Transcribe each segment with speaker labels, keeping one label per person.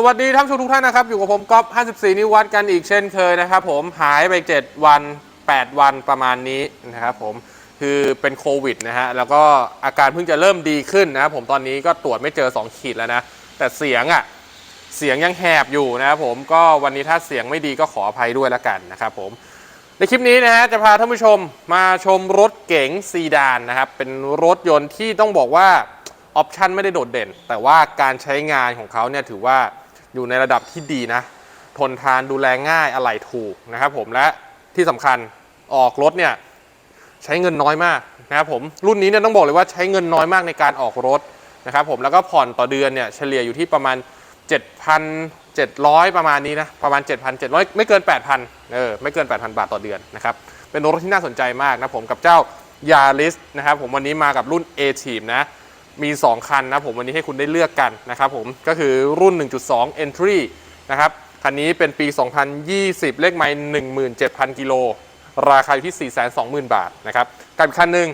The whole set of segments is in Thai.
Speaker 1: สวัสดีท่านผู้ชมทุกท่านนะครับ อยู่กับผมก๊อฟ54 นิววัดกันอีกเช่นเคยนะครับผมหายไป 7 วัน 8 วันประมาณนี้นะครับผมคือเป็นโควิดนะฮะ แล้วก็อาการเพิ่งจะเริ่มดีขึ้นนะครับผมตอนนี้ก็ตรวจไม่เจอ 2 ขีดแล้วนะ แต่เสียงอะ่ะเสียงยังแหบอยู่นะครับผมก็วันนี้ถ้าเสียงไม่ดีก็ขออภัยด้วยละกันนะครับผมในคลิปนี้นะฮะจะพาท่านผู้ชมมาชมรถเก๋งซีดานนะครับเป็นรถยนต์ที่ต้องบอกว่าออปชันไม่ได้โดดเด่น แต่ว่าการใช้งานของเขาเนี่ยถือว่า อยู่ในระดับที่ดีนะ ทนทานดูแลง่ายอะไหล่ถูกนะครับผมและที่สำคัญออกรถเนี่ยใช้เงินน้อยมากนะครับผมรุ่นนี้เนี่ยต้องบอกเลยว่าใช้เงินน้อยมากในการออกรถนะครับผมแล้วก็ผ่อนต่อเดือนเนี่ยเฉลี่ยอยู่ที่ประมาณ 7,700 ประมาณนี้นะประมาณ 7,700 ไม่เกิน 8,000เออไม่เกิน 8,000 บาทต่อเดือนนะครับเป็นรถที่น่าสนใจมากนะผมกับเจ้ายา r i s นะครับผมวันนี้มากับรุ่น A Team นะ มี 2 คันนะผมวันนี้ให้คุณได้เลือกกันนะครับผมก็คือรุ่น 1.2 Entry นะครับคันนี้เป็นปี 2020 เลขไมล์17,000 กิโล ราคาอยู่ที่ 420,000 บาทนะครับกับอีกคันหนึ่ง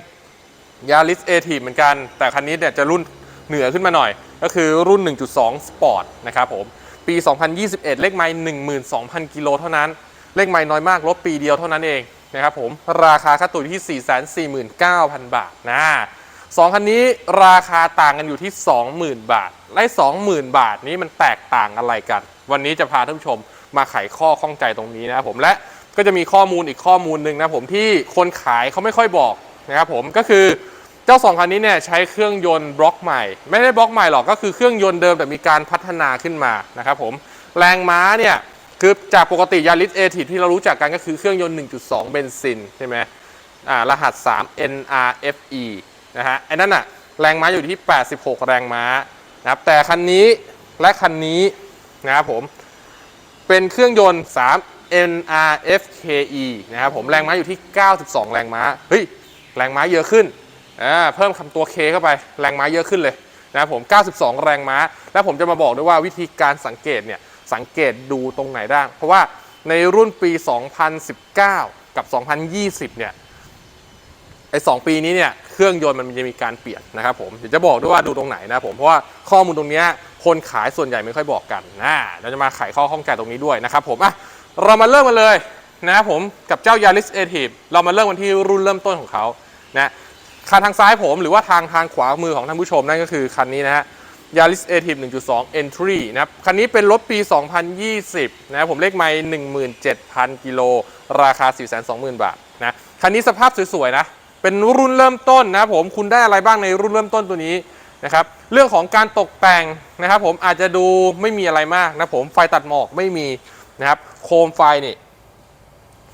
Speaker 1: ยา r i s เอทีเหมือนกัน แต่คันนี้เนี่ยจะรุ่นเหนือขึ้นมาหน่อย ก็คือรุ่น 1.2 Sport นะครับผมปี 2021 เลขไมล์12,000 กิโลเท่านั้น เลขไมล์น้อยมากลดปีเดียวเท่านั้นเองนะครับผมราคาค่าตัวอยู่ที่ 449,000 บาทนะ สองคันนี้ราคาต่างกันอยู่ที่ 20,000 บาท และ 20,000 บาทนี้มันแตกต่างอะไรกัน วันนี้จะพาท่านผู้ชมมาไขข้อข้องใจตรงนี้นะครับผมและก็จะมีข้อมูลอีกข้อมูลหนึ่งนะผมที่คนขายเขาไม่ค่อยบอกนะครับผมก็คือเจ้าสองคันนี้เนี่ยใช้เครื่องยนต์บล็อกใหม่ ไม่ได้บล็อกใหม่หรอกก็คือเครื่องยนต์เดิมแต่มีการพัฒนาขึ้นมานะครับผมแรงม้าเนี่ยคือจากปกติยาริสเอทีที่เรารู้จักกันก็คือเครื่องยนต์ 1.2 เบนซินใช่ไหมอ่ารหัส 3 NRFE นะฮะไอ้นั่นอะแรงม้าอยู่ที่ 86 แรงม้านะครับแต่คันนี้และคันนี้นะครับผมเป็นเครื่องยนต์ 3 NRFKE นะครับผมแรงม้าอยู่ที่ 92 แรงม้าเฮ้ยแรงม้าเยอะขึ้นอ่าเพิ่มคำตัว K เข้าไปแรงม้าเยอะขึ้นเลยนะครับผม 92 แรงม้า แล้วผมจะมาบอกด้วยว่าวิธีการสังเกตเนี่ยสังเกตดูตรงไหนได้ เพราะว่าในรุ่นปี 2019 กับ 2020 เนี่ยไอ้สองปีนี้เนี่ย เครื่องยนต์มันจะมีการเปลี่ยนนะครับผมเดี๋ยวจะบอกด้วยว่าดูตรงไหนนะผมเพราะว่าข้อมูลตรงนี้คนขายส่วนใหญ่ไม่ค่อยบอกกันนะเราจะมาไขข้อข้องใจตรงนี้ด้วยนะครับผมอะเรามาเริ่มกันเลยนะครับผมกับเจ้า Yaris a t i v เรามาเริ่มกันที่รุ่นเริ่มต้นของเขานะคันทางซ้ายผมหรือว่าทางทางขวามือของท่านผู้ชมนั่นก็คือคันนี้นะฮะ Yaris a t i v 1.2 Entry นะครับ คันนี้เป็นรถปี 2020 นะครับผมเลขไมล์17,000 กิโล ราคา 420,000 บาทนะ คันนี้สภาพสวย ๆ นะ เป็นรุ่นเริ่มต้นนะครับผมคุณได้อะไรบ้างในรุ่นเริ่มต้นตัวนี้นะครับเรื่องของการตกแต่งนะครับ ผมอาจจะดูไม่มีอะไรมากนะผมไฟตัดหมอกไม่มีนะครับโคมไฟนี่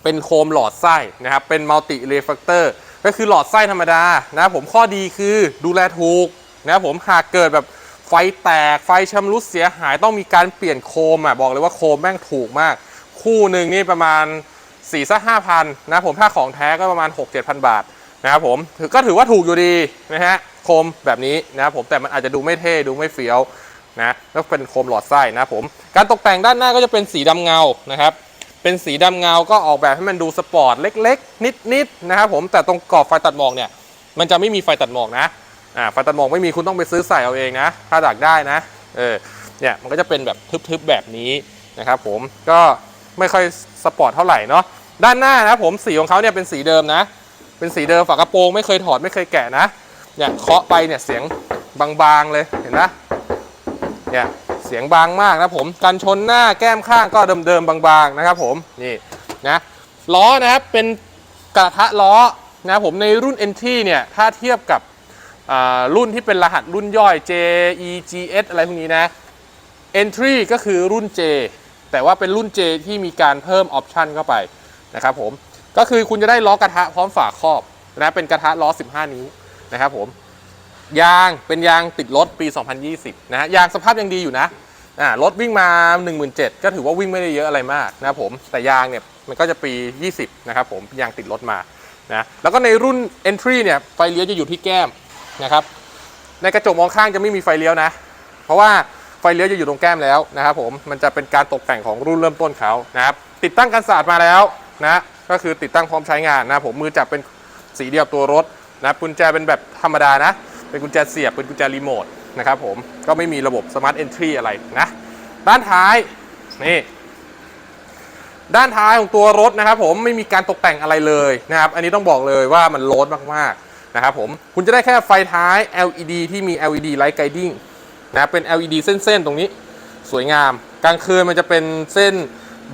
Speaker 1: เป็นโคมหลอดไส้นะครับเป็นมัลติเรฟ r คเตอร์ก็คือหลอดไส้ธรรมดานะครับผมข้อดีคือดูแลถูกนะครับผมหากเกิดแบบไฟแตกไฟชำรุดเสียหายต้องมีการเปลี่ยนโคมอะบอกเลยว่าโคมแม่งถูกมาก คู่หนึ่งนี่ประมาณ4ี่สักห้าพันนะผมถ้าของแท้ก็ประมาณ 6 7 0 0 0 บาท นะครับผมถือก็ถือว่าถูกอยู่ดีนะฮะโคมแบบนี้นะครับผมแต่มันอาจจะดูไม่เท่ดูไม่เฟี้ยวนะแล้วเป็นโคมหลอดไส้นะครับผมการตกแต่งด้านหน้าก็จะเป็นสีดำเงานะครับ เป็นสีดำเงาก็ออกแบบให้มันดูสปอร์ตเล็ก ๆ นิดๆนะครับผมแต่ตรงกรอบไฟตัดหมอกเนี่ยมันจะไม่มีไฟตัดหมอกนะอ่าไฟตัดหมอกไม่มีคุณต้องไปซื้อใส่เอาเองนะ ถ้าอยากได้นะเออเนี่ยมันก็จะเป็นแบบทึบๆแบบนี้นะครับผมก็ไม่ค่อยสปอร์ตเท่าไหร่เนาะด้านหน้านะผมสีของเขาเนี่ยเป็นสีเดิมนะ เป็นสีเดิมฝากระโปรงไม่เคยถอดไม่เคยแกะนะเนี่ยเคาะไปเนี่ยเสียงบางๆเลยเห็นไหมเนี่ยเสียงบางมากนะผมกันชนหน้าแก้มข้างก็เดิมๆบางๆนะครับผมนี่นะล้อนะครับเป็นกระทะล้อนะผมในรุ่น NT เนี่ยถ้าเทียบกับอ่ารุ่นที่เป็นรหัสรุ่นย่อย J E G S อะไรพวกนี้นะ Entry ก็คือรุ่น J แต่ว่าเป็นรุ่น J ที่มีการเพิ่มออปชันเข้าไปนะครับผม ก็คือคุณจะได้ล้อกระทะพร้อมฝาครอบนะเป็นกระทะล้อ 15 นิ้วนะครับผมยางเป็นยางติดรถปี 2020 นะฮะยางสภาพยังดีอยู่นะอ่ารถวิ่งมา 17,000ก็ถือว่าวิ่งไม่ได้เยอะอะไรมากนะครับผมแต่ยางเนี่ยมันก็จะปี 20 นะครับผมยางติดรถมานะแล้วก็ในรุ่น Entry เนี่ยไฟเลี้ยวจะอยู่ที่แก้มนะครับในกระจกมองข้างจะไม่มีไฟเลี้ยวนะ เพราะว่าไฟเลี้ยวจะอยู่ตรงแก้มแล้วนะครับผมมันจะเป็นการตกแต่งของรุ่นเริ่มต้นเขานะครับติดตั้งกันสาดมาแล้ว นะก็คือติดตั้งพร้อมใช้งานนะผมมือจับเป็นสีเดียวตัวรถนะกุญแจเป็นแบบธรรมดานะ เป็นกุญแจเสียบเป็นกุญแจรีโมทนะครับผมก็ไม่มีระบบ Smart Entry อะไรนะ ด้านท้ายนี่ด้านท้ายของตัวรถนะครับผมไม่มีการตกแต่งอะไรเลยนะครับอันนี้ต้องบอกเลยว่ามันโลดมากๆนะครับผมคุณจะได้แค่ไฟท้าย LED ที่มี LED Light Guiding นะเป็น LED เส้นๆ ตรงนี้สวยงาม กลางคืนมันจะเป็นเส้น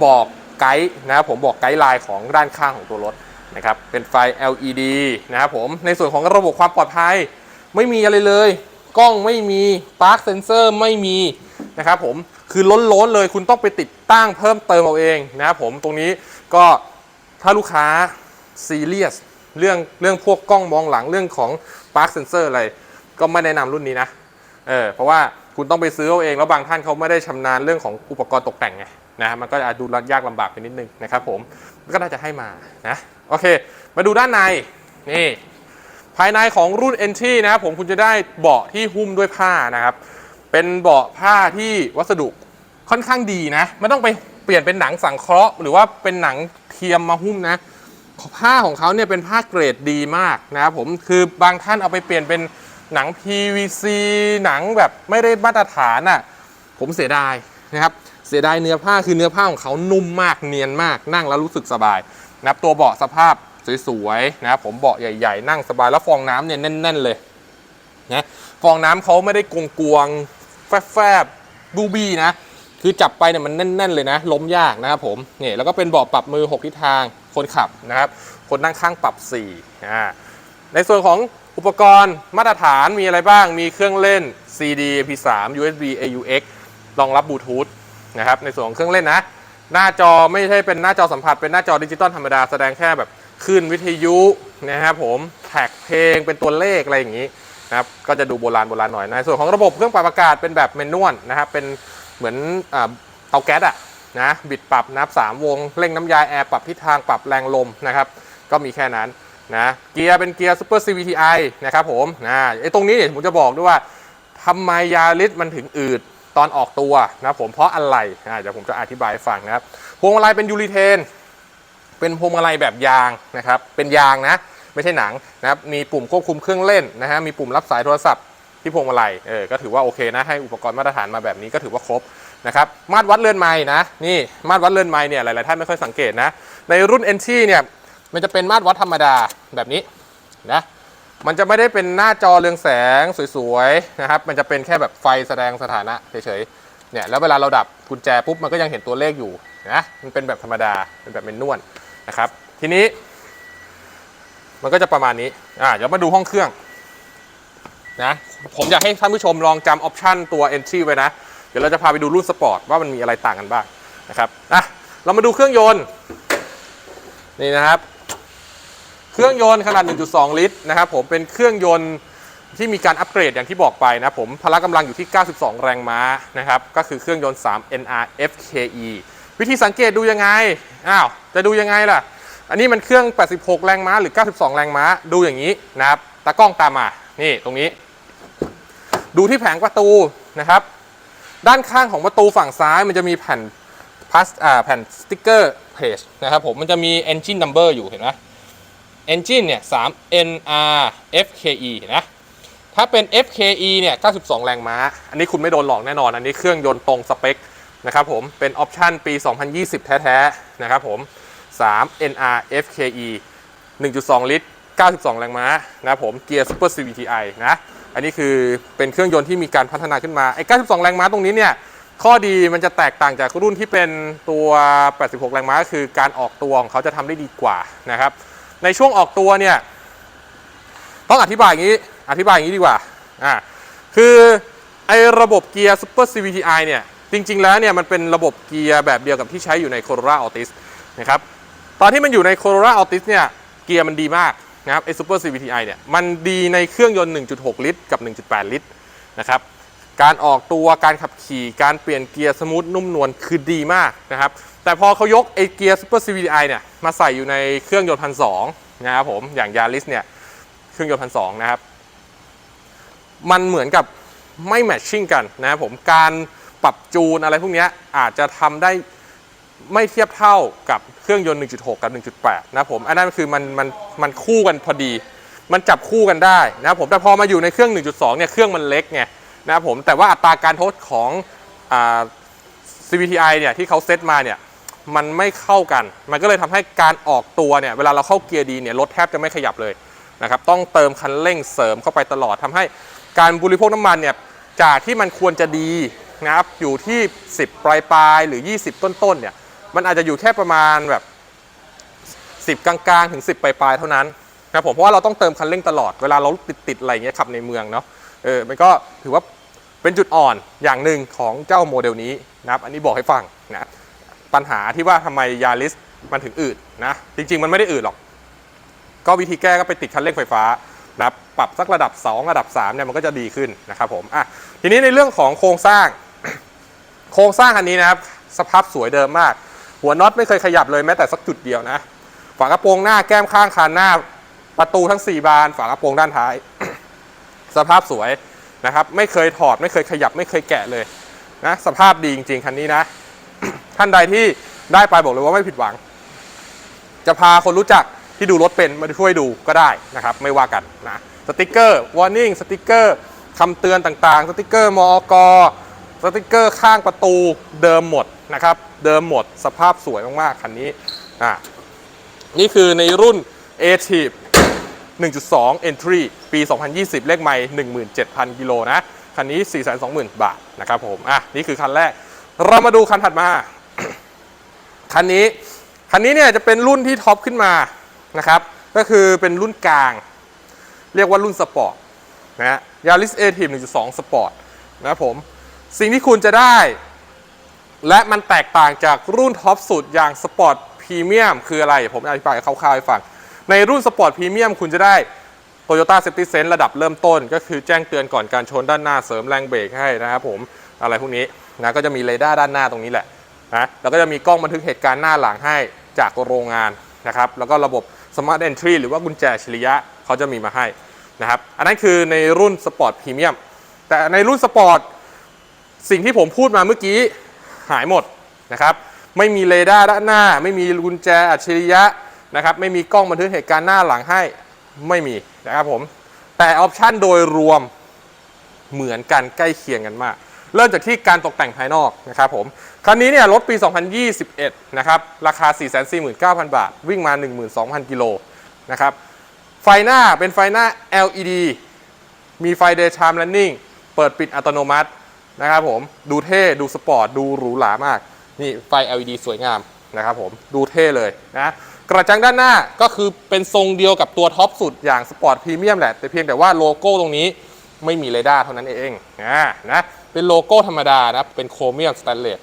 Speaker 1: บอก ไกด์นะครับผมบอกไกด์ไลน์ของด้านข้างของตัวรถนะครับเป็นไฟ LED นะครับผมในส่วนของระบบความปลอดภัย ไม่มีอะไรเลย กล้องไม่มี Park Sensor ไม่มีนะครับผมคือล้นๆเลยคุณต้องไปติดตั้งเพิ่มเติมเอาเองนะครับผมตรงนี้ก็ถ้าลูกค้าซีเรียสเรื่องเรื่องพวกกล้องมองหลังเรื่องของ Park Sensor อะไรก็ไม่แนะนำรุ่นนี้นะเออเพราะว่าคุณต้องไปซื้อเอาเอง แล้วบางท่านเขาไม่ได้ชำนาญเรื่องของอุปกรณ์ตกแต่งไง นะมันก็อาจดูยากลำบากไปนิดนึงนะครับผมก็น่าจะให้มานะโอเค มาดูด้านในนี่ภายในของรุ่น NT นะครับผมคุณจะได้เบาะที่หุ้มด้วยผ้านะครับ เป็นเบาะผ้าที่วัสดุค่อนข้างดีนะไม่ต้องไปเปลี่ยนเป็นหนังสังเคราะห์ หรือว่าเป็นหนังเทียมมาหุ้มนะผ้าของเขาเนี่ยเป็นผ้าเกรดดีมากนะครับผมคือบางท่านเอาไปเปลี่ยนเป็นหนัง PVC หนังแบบไม่ได้มาตรฐานอะผมเสียดายนะครับ เสียดายเนื้อผ้าคือเนื้อผ้าของเขานุ่มมากเนียนมากนั่งแล้วรู้สึกสบายนะครับตัวเบาะสภาพสวยๆนะครับผมเบาะใหญ่ ๆ นั่งสบายแล้วฟองน้ำเนี่ยแน่น ๆ เลยนะฟองน้ำเขาไม่ได้กงกวงแฟบๆบูบี้นะคือจับไปเนี่ยมันแน่น ๆ เลยนะ ล้มยากนะครับผมนี่แล้วก็เป็นเบาะปรับมือ 6 ทิศทางคนขับนะครับ คนนั่งข้างปรับ4อ่าในส่วนของอุปกรณ์มาตรฐานมีอะไรบ้างมีเครื่องเล่น CD MP3 USB AUX รองรับบลูทูธ นะครับในส่วนของเครื่องเล่นนะ หน้าจอไม่ใช่เป็นหน้าจอสัมผัสเป็นหน้าจอดิจิตอลธรรมดาแสดงแค่แบบขึ้นวิทยุนะครับผมแท็กเพลงเป็นตัวเลขอะไรอย่างนี้นะครับก็จะดูโบราณโบราณหน่อยในส่วนของระบบเครื่องปรับอากาศเป็นแบบเมนนวลนะครับเป็นเหมือนเตาแก๊สอะนะบิดปรับนับ 3 วงเร่งน้ำยาแอร์ปรับทิศทางปรับแรงลมนะครับก็มีแค่นั้นนะเกียร์เป็นเกียร์ Super CVTi นะครับผมนะไอ้ตรงนี้เดี๋ยผมจะบอกด้วยว่าทำไมยาริสมันถึงอืด ตอนออกตัวนะผมเพราะอะไรเดี๋ยวผมจะอธิบายให้ฟังนะครับพวงมาลัยเป็นยูริเทน เป็นพวงมาลัยแบบยางนะครับเป็นยางนะไม่ใช่หนังนะครับมีปุ่มควบคุมเครื่องเล่นนะฮะมีปุ่มรับสายโทรศัพท์ที่พวงมาลัยเออก็ถือว่าโอเคนะให้อุปกรณ์มาตรฐานมาแบบนี้ก็ถือว่าครบนะครับมาตรวัดเลื่อนไม้นะนี่มาตรวัดเลื่อนไม้เนี่ยหลายๆท่านไม่ค่อยสังเกตนะในรุ่น NT เนี่ยมันจะเป็นมาตรวัดธรรมดาแบบนี้นะ มันจะไม่ได้เป็นหน้าจอเรืองแสงสวยๆนะครับ มันจะเป็นแค่แบบไฟแสดงสถานะเฉยๆ เนี่ย แล้วเวลาเราดับกุญแจปุ๊บมันก็ยังเห็นตัวเลขอยู่นะ มันเป็นแบบธรรมดา เป็นแบบเมนนวลนะครับ ทีนี้ มันก็จะประมาณนี้ อ่าเดี๋ยวมาดูห้องเครื่องนะ ผมอยากให้ท่านผู้ชมลองจำออปชันตัว entry ไว้นะ เดี๋ยวเราจะพาไปดูรุ่นสปอร์ตว่ามันมีอะไรต่างกันบ้างนะครับ อะ เรามาดูเครื่องยนต์ นี่นะครับ เครื่องยนต์ขนาด 1.2 ลิตรนะครับผมเป็นเครื่องยนต์ที่มีการอัปเกรดอย่างที่บอกไปนะผมพละกำลังอยู่ที่ 92 แรงม้านะครับก็คือเครื่องยนต์ 3 NR FKE วิธีสังเกตดูยังไงอ้าวจะดูยังไงล่ะ อันนี้มันเครื่อง 86 แรงม้าหรือ 92 แรงม้าดูอย่างนี้นะครับตากล้องตามมานี่ตรงนี้ ดูที่แผงประตูนะครับ ด้านข้างของประตูฝั่งซ้ายมันจะมีแผ่นพลาสแผ่นสติกเกอร์เพจนะครับผมมันจะมี engine number อยู่เห็นไหม engine เนี่ย3 NR FKE นไหมถ้าเป็น FKE เนี่ย 92 แรงม้า อันนี้คุณไม่โดนหลอกแน่นอน อันนี้เครื่องยนต์ตรงสเปคนะครับผม เป็นออปชันปี 2020 แท้ๆ นะครับผม 3 NR FKE 1.2 ลิตร 92 แรงม้านะครับผม เกียร์ Super CVTi นะ อันนี้คือเป็นเครื่องยนต์ที่มีการพัฒนาขึ้นมา ไอ้ 92 แรงม้าตรงนี้เนี่ย ข้อดีมันจะแตกต่างจากรุ่นที่เป็นตัว 86 แรงม้าก็คือการออกตัวของเขาจะทำได้ดีกว่านะครับ ในช่วงออกตัวเนี่ยต้องอธิบายอย่างนี้ อธิบายอย่างนี้ดีกว่าอ่าคือไอ้ระบบเกียร์ซ Super CVTi เนี่ยจริง ๆ แล้วเนี่ยมันเป็นระบบเกียร์แบบเดียวกับที่ใช้อยู่ใน Corolla Altis นะครับตอนที่มันอยู่ใน Corolla Altis เนี่ยเกียร์มันดีมากนะครับไอ้ Super CVTi เนี่ยมันดีในเครื่องยนต์ 1.6 ลิตร กับ 1.8 ลิตรนะครับ การออกตัวการขับขี่ การเปลี่ยนเกียร์สมูทนุ่มนวลคือดีมากนะครับ แต่พอเขายกไอเกียร์ Super CVTi เนี่ยมาใส่อยู่ในเครื่องยนต์พันสองนะครับผมอย่าง Yaris เนี่ยเครื่องยนต์พันสองนะครับ มันเหมือนกับไม่แมทชิ่งกันนะครับผมการปรับจูนอะไรพวกนี้อาจจะทำได้ไม่เทียบเท่ากับเครื่องยนต์ 1.6 กับ 1.8 นะครับผมอันนั้นคือมันมันมันคู่กันพอดี มันจับคู่กันได้นะครับผมแต่พอมาอยู่ในเครื่อง 1.2 เนี่ยเครื่องมันเล็กไง นะครับผมแต่ว่าอัตราการทดของอ CVTI เนี่ยที่เขาเซตมาเนี่ยมันไม่เข้ากัน มันก็เลยทำให้การออกตัวเนี่ยเวลาเราเข้าเกียร์ดีเนี่ยรถแทบจะไม่ขยับเลยนะครับต้องเติมคันเร่งเสริมเข้าไปตลอดทำให้การบริโภคน้ำมันเนี่ยจากที่มันควรจะดีนะครับอยู่ที่ 10 ปลายปลายหรือ 20 ต้นๆเนี่ยมันอาจจะอยู่แค่ประมาณแบบ 10 กลางๆ ถึง 10 ปลายๆเท่านั้นนะครับผมเพราะว่าเราต้องเติมคันเร่งตลอดเวลาเราติดๆอะไรเงี้ยขับในเมืองเนาะเออมันก็ถือว่า เป็นจุดอ่อนอย่างหนึ่งของเจ้าโมเดลนี้นะครับ อันนี้บอกให้ฟังนะปัญหาที่ว่าทำไมยาริสมันถึงอืดนะ จริง ๆ มันไม่ได้อืดหรอก ก็วิธีแก้ก็ไปติดคันเร่งไฟฟ้านะปรับสักระดับ 2 ระดับ3เนี่ยมันก็จะดีขึ้นนะครับผมอะทีนี้ในเรื่องของโครงสร้าง โครงสร้างคันนี้นะครับ สภาพสวยเดิมมาก หัวน็อตไม่เคยขยับเลยแม้แต่สักจุดเดียวนะฝากระโปรงหน้าแก้มข้างคานหน้า ประตูทั้ง 4 บาน ฝากระโปรงด้านท้าย สภาพสวย นะครับ ไม่เคยถอดไม่เคยขยับไม่เคยแกะเลยนะสภาพดีจริง ๆ คันนี้นะ ท่านใดที่ได้ไปบอกเลยว่าไม่ผิดหวัง จะพาคนรู้จักที่ดูรถเป็นมาช่วยดูก็ได้นะครับ ไม่ว่ากันนะสติกเกอร์ warning สติกเกอร์คำเตือนต่างๆ สติกเกอร์มอกสติกเกอร์ข้างประตูเดิมหมดนะครับ เดิมหมดสภาพสวยมากๆคันนี้อะนี่คือในรุ่น a t i v 1.2 Entry ปี 2020 เลขไมล์17,000 กิโลนะ คันนี้ 420,000 บาทนะครับผม อะ นี่คือคันแรก เรามาดูคันถัดมา คันนี้ คันนี้เนี่ยจะเป็นรุ่นที่ท็อปขึ้นมานะครับ ก็คือเป็นรุ่นกลาง เรียกว่ารุ่นสปอร์ตนะฮะยาริสเอทีม1.2 สปอร์ตนะครับผม สิ่งที่คุณจะได้ และมันแตกต่างจากรุ่นท็อปสุดอย่างสปอร์ตพรีเมียมคืออะไร ผมอธิบายคร่าวๆให้ฟัง ในรุ่นสปอร์ตพรีเมียมคุณจะได้ Toyota Safety Sense ระดับเริ่มต้น ก็คือแจ้งเตือนก่อนการชนด้านหน้าเสริมแรงเบรกให้นะครับผมอะไรพวกนี้นะก็จะมีเรดาร์ด้านหน้าตรงนี้แหละนะแล้วก็จะมีกล้องบันทึกเหตุการณ์หน้าหลังให้จากโรงงานนะครับแล้วก็ระบบ Smart Entry หรือว่ากุญแจฉริยะเขาจะมีมาให้นะครับอันนั้นคือในรุ่นสปอร์ตพรีเมียมแต่ในรุ่นสปอร์ตสิ่งที่ผมพูดมาเมื่อกี้หายหมดนะครับไม่มีเรดาร์ด้านหน้า ไม่มีกุญแจอัจฉริยะ นะครับไม่มีกล้องบันทึกเหตุการณ์หน้าหลังให้ไม่มีนะครับผมแต่ออปชันโดยรวมเหมือนกันใกล้เคียงกันมาก เริ่มจากที่การตกแต่งภายนอกนะครับผมคันนี้เนี่ยรถปี 2021 นะครับ ราคา 449,000 บาท วิ่งมา 12,000 กิโลนะครับไฟหน้าเป็นไฟหน้า LED มีไฟ daytime running เปิดปิดอัตโนมัตินะครับผมดูเท่ ดูสปอร์ต ดูหรูหรามาก นี่ไฟ LED สวยงามนะครับผมดูเท่เลยนะ กระจังด้านหน้าก็คือเป็นทรงเดียวกับตัวท็อปสุดอย่างสปอร์ตพรีเมียมแหละ แต่เพียงแต่ว่าโลโก้ตรงนี้ไม่มีเรดาร์เท่านั้นเองนะนะเป็นโลโก้ธรรมดานะเป็นโครเมียมสแตนเลส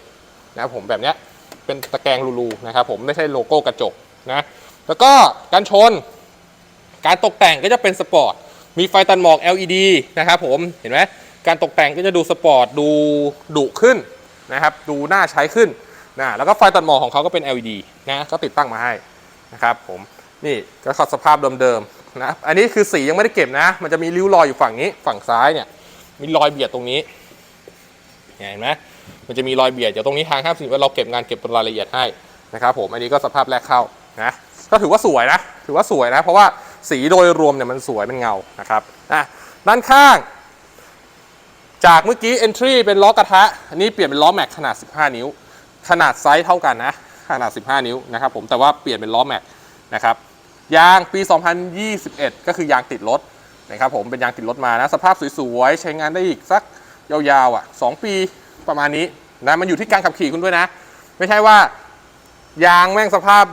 Speaker 1: นะผมแบบเนี้ยเป็นตะแกรงรูๆนะครับผมไม่ใช่โลโก้กระจกนะแล้วก็การชน การตกแต่งก็จะเป็นสปอร์ตมีไฟตันหมอก LED นะครับผมเห็นไหมการตกแต่งก็จะดูสปอร์ตดูดุขึ้นนะครับดูน่าใช้ขึ้นนะแล้วก็ไฟตัดหมอกของเขาก็เป็น LED นะก็ติดตั้งมาให้ นะครับผมนี่ก็ขัดสภาพเดิมๆนะอันนี้คือสียังไม่ได้เก็บนะ มันจะมีริ้วรอยอยู่ฝั่งนี้ฝั่งซ้ายเนี่ยมีรอยเบียดตรงนี้เห็นไหมมันจะมีรอยเบียดเดี๋ยวตรงนี้ทางห้ามสิว่าเราเก็บงานเก็บรายละเอียดให้นะครับผมอันนี้ก็สภาพแรกเข้านะก็ถือว่าสวยนะถือว่าสวยนะ เพราะว่าสีโดยรวมเนี่ยมันสวยเป็นเงานะครับอะด้านข้าง จากเมื่อกี้ entry เป็นล้อกระทะ อันนี้เปลี่ยนเป็นล้อแม็กขนาด 15 นิ้ว ขนาดไซส์เท่ากันนะ ขนาด 15 นิ้วนะครับผมแต่ว่าเปลี่ยนเป็นล้อแม็กนะครับยางปี 2021 ก็คือยางติดรถนะครับผมเป็นยางติดรถมานะสภาพสวยๆ ใช้งานได้อีกสักยาวๆอะ2ปีประมาณนี้นะมันอยู่ที่การขับขี่คุณด้วยนะ ไม่ใช่ว่ายางแม่งสภาพ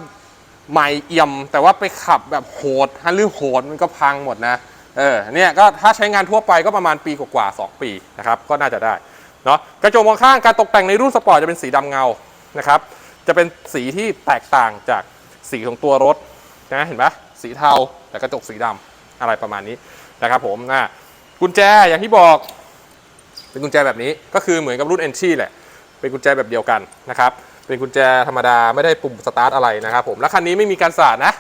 Speaker 1: ใหม่เอี่ยม แต่ว่าไปขับแบบโหดฮันลือโหดมันก็พังหมดนะเออเนี่ยก็ถ้าใช้งานทั่วไปก็ประมาณปีกว่าๆ2ปีนะครับก็น่าจะได้เนาะกระจกมองข้างการตกแต่งในรุ่นสปอร์ตจะเป็นสีดำเงานะครับ จะเป็นสีที่แตกต่างจากสีของตัวรถนะเห็นปะสีเทาแต่กระจกสีดำอะไรประมาณนี้นะครับผมนะกุญแจอย่างที่บอก เป็นกุญแจแบบนี้ก็คือเหมือนกับรุ่น n อนแหละ เป็นกุญแจแบบเดียวกันนะครับเป็นกุญแจธรรมดาไม่ได้ปุ่มสตาร์ทอะไรนะครับผมแล้วคันนี้ไม่มีการสาดนะ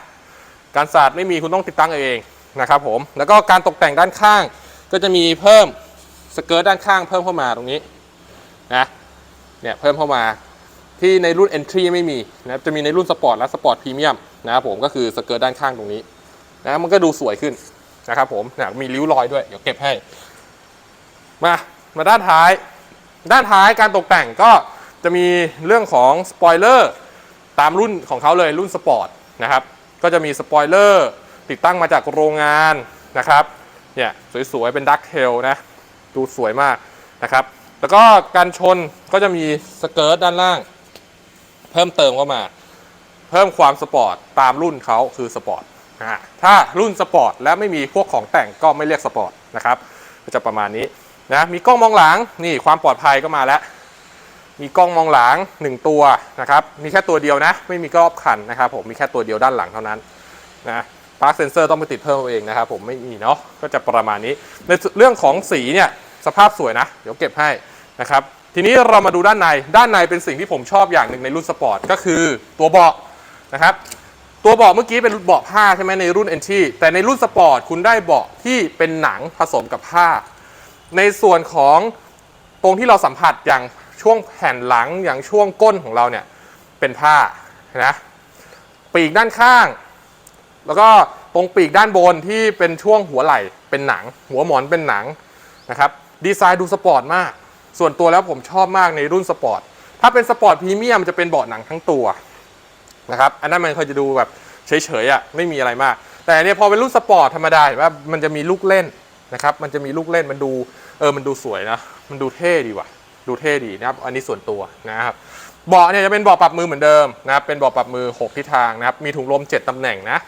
Speaker 1: การสาดไม่มีคุณต้องติดตั้งเองนะครับผมแล้วก็การตกแต่งด้านข้างก็จะมีเพิ่มสเกิร์ตด้านข้างเพิ่มเข้ามาตรงนี้นะเนี่ยเพิ่มเข้ามา ที่ในรุ่น Entry ไม่มีนะครับจะมีในรุ่นสปอร์ตและสปอร์ตพรีเมียมนะครับผมก็คือสเกิร์ตด้านข้างตรงนี้นะมันก็ดูสวยขึ้นนะครับผมนะมีริ้วรอยด้วย เดี๋ยวเก็บให้ มามาด้านท้าย ด้านท้ายการตกแต่งก็จะมีเรื่องของสปอยเลอร์ตามรุ่นของเขาเลยรุ่นสปอร์ตนะครับก็จะมีสปอยเลอร์ติดตั้งมาจากโรงงานนะครับเนี่ยสวยๆ เป็นดักเทลนะ ดูสวยมากนะครับ แล้วก็การชนก็จะมีสเกิร์ตด้านล่าง เพิ่มเติมเข้ามา เพิ่มความสปอร์ตตามรุ่นเขาคือสปอร์ตฮะถ้ารุ่นสปอร์ตและไม่มีพวกของแต่งก็ไม่เรียกสปอร์ตนะครับก็จะประมาณนี้นะมีกล้องมองหลังนี่ความปลอดภัยก็มาแล้ว มีกล้องมองหลัง 1 ตัวนะครับมีแค่ตัวเดียวนะ ไม่มีกรอบคันนะครับผมมีแค่ตัวเดียวด้านหลังเท่านั้นนะพาร์คเซนเซอร์ต้องไปติดเพิ่มเอาเองนะครับผมไม่มีเนาะก็จะประมาณนี้ ในเรื่องของสีเนี่ยสภาพสวยนะ เดี๋ยวเก็บให้นะครับ ทีนี้เรามาดูด้านใน ด้านในเป็นสิ่งที่ผมชอบอย่างหนึ่งในรุ่นสปอร์ตก็คือตัวเบาะนะครับ ตัวเบาะเมื่อกี้เป็นเบาะผ้าใช่ไหมในรุ่น NT แต่ในรุ่นสปอร์ตคุณได้เบาะที่เป็นหนังผสมกับผ้า ในส่วนของตรงที่เราสัมผัสอย่างช่วงแผ่นหลังอย่างช่วงก้นของเราเนี่ยเป็นผ้านะปีกด้านข้าง แล้วก็ตรงปีกด้านบนที่เป็นช่วงหัวไหล่เป็นหนัง หัวหมอนเป็นหนังนะครับ ดีไซน์ดูสปอร์ตมาก ส่วนตัวแล้วผมชอบมากในรุ่นสปอร์ต ถ้าเป็นสปอร์ตพรีเมียมจะเป็นเบาะหนังทั้งตัวนะครับอันนั้นมันเคยจะดูแบบเฉยๆอะไม่มีอะไรมาก แต่อันเนี่ยพอเป็นรุ่นสปอร์ตธรรมดาเห็นว่ามันจะมีลูกเล่นนะครับมันจะมีลูกเล่นมันดูเออมันดูสวยนะ มันดูเท่ดีว่ะ ดูเท่ดีนะครับ อันนี้ส่วนตัวนะครับเบาะเนี่ยจะเป็นเบาะปรับมือเหมือนเดิมนะครับเป็นเบาะปรับมือ 6 ทิศทางนะครับมีถุงลม 7 ตำแหน่งนะ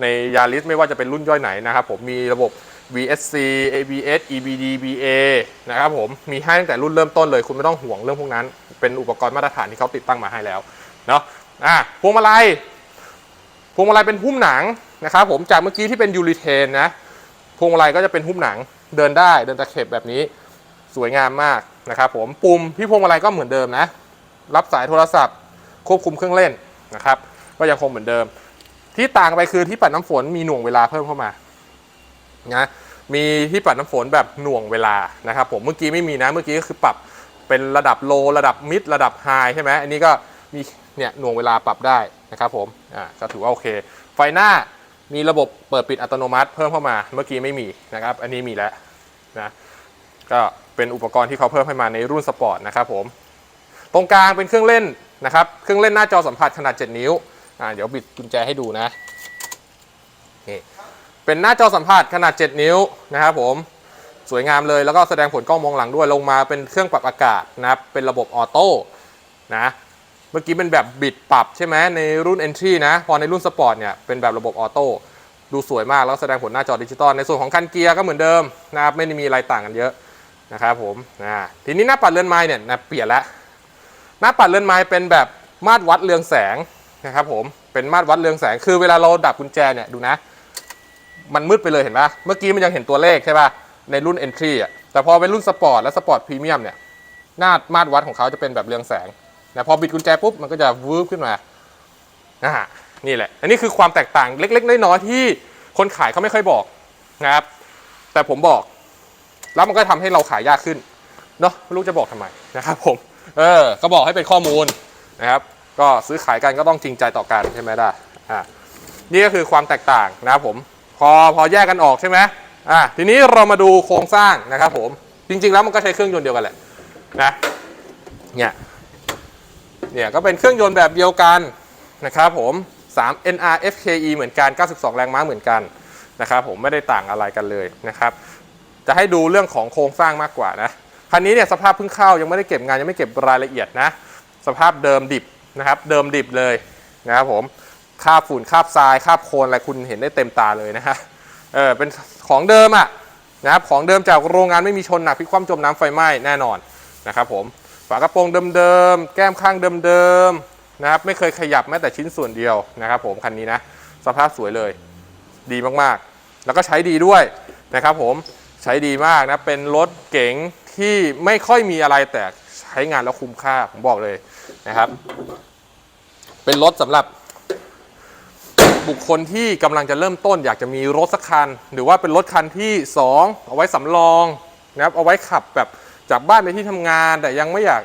Speaker 1: ในยาริสไม่ว่าจะเป็นรุ่นย่อยไหนนะครับผมมีระบบ VSC ABS EBD BA นะครับผมมีให้ตั้งแต่รุ่นเริ่มต้นเลย คุณไม่ต้องห่วงเรื่องพวกนั้น เป็นอุปกรณ์มาตรฐานที่เขาติดตั้งมาให้แล้วเนาะอะพวงมาลัยพวงมาลัยเป็นหุ้มหนังนะครับผมจากเมื่อกี้ที่เป็นยูริเทนนะพวงมาลัยก็จะเป็นหุ้มหนังเดินได้เดินตะเข็บแบบนี้สวยงามมากนะครับผมปุ่มที่พวงมาลัยก็เหมือนเดิมนะ รับสายโทรศัพท์ ควบคุมเครื่องเล่นนะครับ ก็ยังคงเหมือนเดิม ที่ต่างไปคือที่ปัดน้ำฝนมีหน่วงเวลาเพิ่มเข้ามา นะมีที่ปัดน้ำฝนแบบหน่วงเวลานะครับผมเมื่อกี้ไม่มีนะเมื่อกี้ก็คือปรับเป็นระดับโลระดับมิดระดับไฮใช่ไหมอันนี้ก็มีเนี่ยหน่วงเวลาปรับได้นะครับผมอ่าก็ถือว่าโอเค ไฟหน้ามีระบบเปิดปิดอัตโนมัติ เพิ่มเข้ามาเมื่อกี้ไม่มีนะครับ อันนี้มีแล้วนะก็เป็นอุปกรณ์ที่เขาเพิ่มให้มาในรุ่นสปอร์ตนะครับผมตรงกลางเป็นเครื่องเล่นนะครับเครื่องเล่นหน้าจอสัมผัสขนาด 7 นิ้วอ่าเดี๋ยวบิดกุญแจให้ดูนะนี่ เป็นหน้าจอสัมผัสขนาด 7 นิ้วนะครับผมสวยงามเลยแล้วก็แสดงผลกล้องมองหลังด้วยลงมาเป็นเครื่องปรับอากาศนะครับเป็นระบบออโต้นะเมื่อกี้เป็นแบบบิดปรับใช่ไหมในรุ่น Entry นะ พอในรุ่นสปอร์ตเนี่ยเป็นแบบระบบออโต้ดูสวยมากแล้วแสดงผลหน้าจอดิจิตอลในส่วนของคันเกียร์ก็เหมือนเดิมนะครับไม่ได้มีอะไรต่างกันเยอะนะครับผมอ่าทีนี้หน้าปัดเลื่อนไม้เนี่ยนะเปลี่ยนแล้วหน้าปัดเลื่อนไม้เป็นแบบมาตรวัดเรืองแสงนะครับผมเป็นมาตรวัดเรืองแสงคือเวลาเราดับกุญแจเนี่ยดูนะ มันมืดไปเลยเห็นปะเมื่อกี้มันยังเห็นตัวเลขใช่ปะในรุ่น Entry อะแต่พอเป็นรุ่นสปอร์ตและสปอร์ตพรีเมียมเนี่ยหน้ามาตรวัดของเขาจะเป็นแบบเรืองแสงนะพอบิดกุญแจปุ๊บมันก็จะวืบขึ้นมานะฮะนี่แหละ อันนี้คือความแตกต่างเล็ก ๆ น้อยๆที่คนขายเขาไม่ค่อยบอกนะครับ แต่ผมบอก แล้วมันก็ทำให้เราขายยากขึ้นเนาะไม่รู้จะบอกทำไมนะครับ ผม เออ ก็บอกให้เป็นข้อมูลนะครับ ก็ซื้อขายกันก็ต้องจริงใจต่อกันใช่ไหมได้อ่านี่ก็คือความแตกต่างนะครับผม พอพอแยกกันออกใช่ไหมอ่าทีนี้เรามาดูโครงสร้างนะครับผมจริง ๆ แล้วมันก็ใช้เครื่องยนต์เดียวกันแหละนะเนี่ยเนี่ยก็เป็นเครื่องยนต์แบบเดียวกันนะครับผม3 NR FKE เหมือนกัน 92 แรงม้าเหมือนกันนะครับผมไม่ได้ต่างอะไรกันเลยนะครับ จะให้ดูเรื่องของโครงสร้างมากกว่านะคันนี้เนี่ยสภาพเพิ่งเข้ายังไม่ได้เก็บงานยังไม่เก็บรายละเอียดนะ สภาพเดิมดิบนะครับ เดิมดิบเลยนะครับผม คาบฝุ่นคาบทรายคาบโคลนอะไรคุณเห็นได้เต็มตาเลยนะฮะเออเป็นของเดิมอะนะครับของเดิมจากโรงงานไม่มีชนหนักพลิกคว่ำจมน้ำไฟไหม้แน่นอนนะครับผมฝากระโปรงเดิมๆแก้มข้างเดิมๆนะครับไม่เคยขยับแม้แต่ชิ้นส่วนเดียวนะครับผมคันนี้นะสภาพสวยเลยดีมากๆ แล้วก็ใช้ดีด้วยนะครับผมใช้ดีมากนะเป็นรถเก๋งที่ไม่ค่อยมีอะไรแต่ใช้งานแล้วคุ้มค่าผมบอกเลยนะครับ เป็นรถสำหรับ บุคคลที่กำลังจะเริ่มต้น อยากจะมีรถสักคัน หรือว่าเป็นรถคันที่ 2 เอาไว้สำรองนะครับเอาไว้ขับแบบจากบ้านไปที่ทำงาน แต่ยังไม่อยาก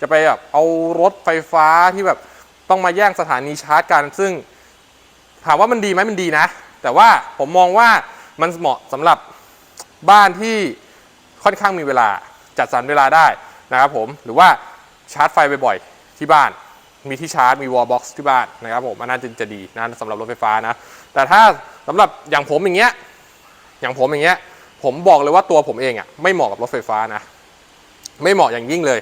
Speaker 1: จะไปแบบเอารถไฟฟ้าที่แบบต้องมาแย่งสถานีชาร์จกัน ซึ่งถามว่ามันดีไหมมันดีนะ แต่ว่าผมมองว่ามันเหมาะสำหรับบ้านที่ค่อนข้างมีเวลาจัดสรรเวลาได้นะครับผมหรือว่าชาร์จไฟบ่อยๆที่บ้าน มีที่ชาร์จมีวอลบ็อกซ์ที่บ้านนะครับผมอันนั้นจึงจะดีนะสำหรับรถไฟฟ้านะ แต่ถ้าสำหรับอย่างผมอย่างเงี้ยอย่างผมอย่างเงี้ยผมบอกเลยว่าตัวผมเองอะไม่เหมาะกับรถไฟฟ้านะ ไม่เหมาะอย่างยิ่งเลย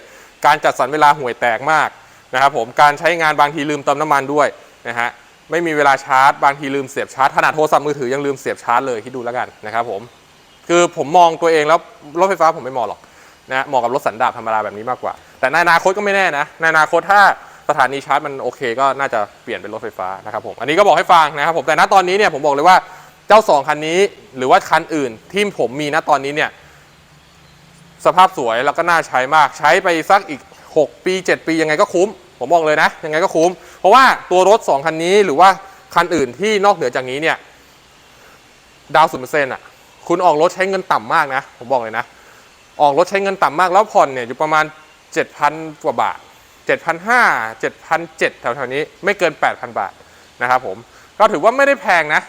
Speaker 1: การจัดสรรเวลาห่วยแตกมากนะครับผมการใช้งานบางทีลืมเติมน้ำมันด้วยนะฮะไม่มีเวลาชาร์จ บางทีลืมเสียบชาร์จขนาดโทรศัพท์มือถือยังลืมเสียบชาร์จเลยคิดดูแล้วกันนะครับผมคือผมมองตัวเองแล้วรถไฟฟ้าผมไม่เหมาะหรอกนะเหมาะกับรถสันดาปธรรมดาแบบนี้มากกว่า แต่ในอนาคตก็ไม่แน่นะในอนาคตถ้า สถานีชาร์จมันโอเคก็น่าจะเปลี่ยนเป็นรถไฟฟ้านะครับผมอันนี้ก็บอกให้ฟังนะครับผมแต่ณตอนนี้เนี่ยผมบอกเลยว่าเจ้าสองคันนี้หรือว่าคันอื่นที่ผมมีณตอนนี้เนี่ยสภาพสวยแล้วก็น่าใช้มากใช้ไปสักอีก 6 ปี 7 ปียังไงก็คุ้ม ผมบอกเลยนะ ยังไงก็คุ้ม เพราะว่าตัวรถ 2 คันนี้หรือว่าคันอื่นที่นอกเหนือจากนี้เนี่ยดาวศูนย์เปอร์เซ็นต์อะคุณออกรถใช้เงินต่ำมากนะ ผมบอกเลยนะ ออกรถใช้เงินต่ำมากแล้วผ่อนเนี่ยอยู่ประมาณ 7,000 กว่าบาท 7,500 7,700 แถวๆนี้ไม่เกิน 8,000 บาทนะครับผมก็ถือว่าไม่ได้แพงนะ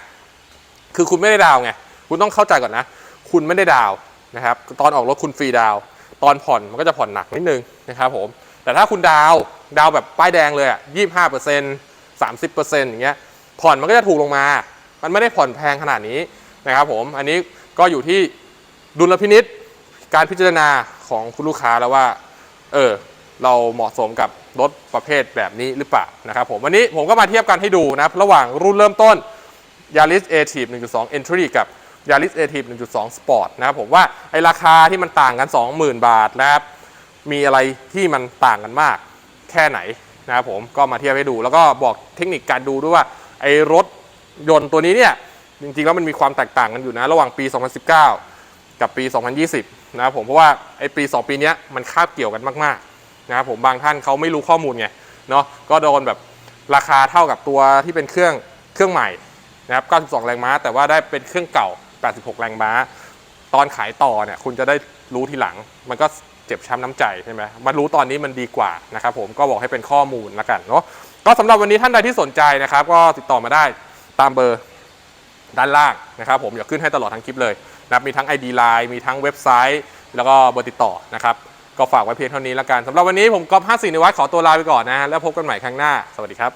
Speaker 1: คือคุณไม่ได้ดาวไง คุณต้องเข้าใจก่อนนะ คุณไม่ได้ดาวนะครับ ตอนออกรถคุณฟรีดาว ตอนผ่อนมันก็จะผ่อนหนักนิดนึงนะครับผม แต่ถ้าคุณดาวดาวแบบป้ายแดงเลยอะยี่ห้าเปอร์เซ็นต์สามสิบเปอร์เซ็นต์อย่างเงี้ย ผ่อนมันก็จะถูกลงมา มันไม่ได้ผ่อนแพงขนาดนี้นะครับผม อันนี้ก็อยู่ที่ดุลพินิษการพิจารณาของคุณลูกค้าแล้วว่า เออ เราเหมาะสมกับรถประเภทแบบนี้หรือเปล่านะครับผมวันนี้ผมก็มาเทียบกันให้ดูนะครับระหว่างรุ่นเริ่มต้น Yaris a t i v 1.2 Entry กับ Yaris a t i v 1.2 Sport นะครับผมว่าไอราคาที่มันต่างกัน 20,000 บาทนะครับมีอะไรที่มันต่างกันมากแค่ไหนนะครับผมก็มาเทียบให้ดูแล้วก็บอกเทคนิคการดูด้วยว่าไอรถยนต์ตัวนี้เนี่ยจริงๆแล้วมันมีความแตกต่างกันอยู่นะ ระหว่างปี 2019 กับปี 2020 นะครับผมเพราะว่าไอปี 2 ปีนี้มันคาบเกี่ยวกันมากๆ นะครับผมบางท่านเขาไม่รู้ข้อมูลไงเนาะก็โดนแบบราคาเท่ากับตัวที่เป็นเครื่องเครื่องใหม่นะครับ 92 แรงม้า แต่ว่าได้เป็นเครื่องเก่า 86 แรงม้า ตอนขายต่อเนี่ยคุณจะได้รู้ทีหลัง มันก็เจ็บช้ำน้ำใจใช่ไหมมารู้ตอนนี้มันดีกว่านะครับผมก็บอกให้เป็นข้อมูลแล้วกันเนาะก็สำหรับวันนี้ท่านใดที่สนใจนะครับ ก็ติดต่อมาได้ตามเบอร์ด้านล่างนะครับ ผมเดี๋ยวขึ้นให้ตลอดทั้งคลิปเลยนะครับมีทั้ง ID Line มีทั้งเว็บไซต์ แล้วก็เบอร์ติดต่อนะครับ ก็ฝากไว้เพียงเท่านี้แล้วกันสำหรับวันนี้ผมก๊อฟ54ในวัดขอตัวลาไปก่อนนะแล้วพบกันใหม่ครั้งหน้า สวัสดีครับ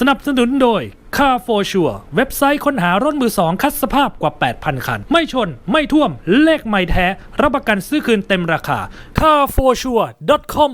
Speaker 2: สนับสนุนโดย Car for Sure เว็บไซต์ค้นหารถมือสองคัดสภาพกว่า 8,000 คัน ไม่ชน ไม่ท่วม เลขไม่แท้ รับประกันซื้อคืนเต็มราคา carforsure.com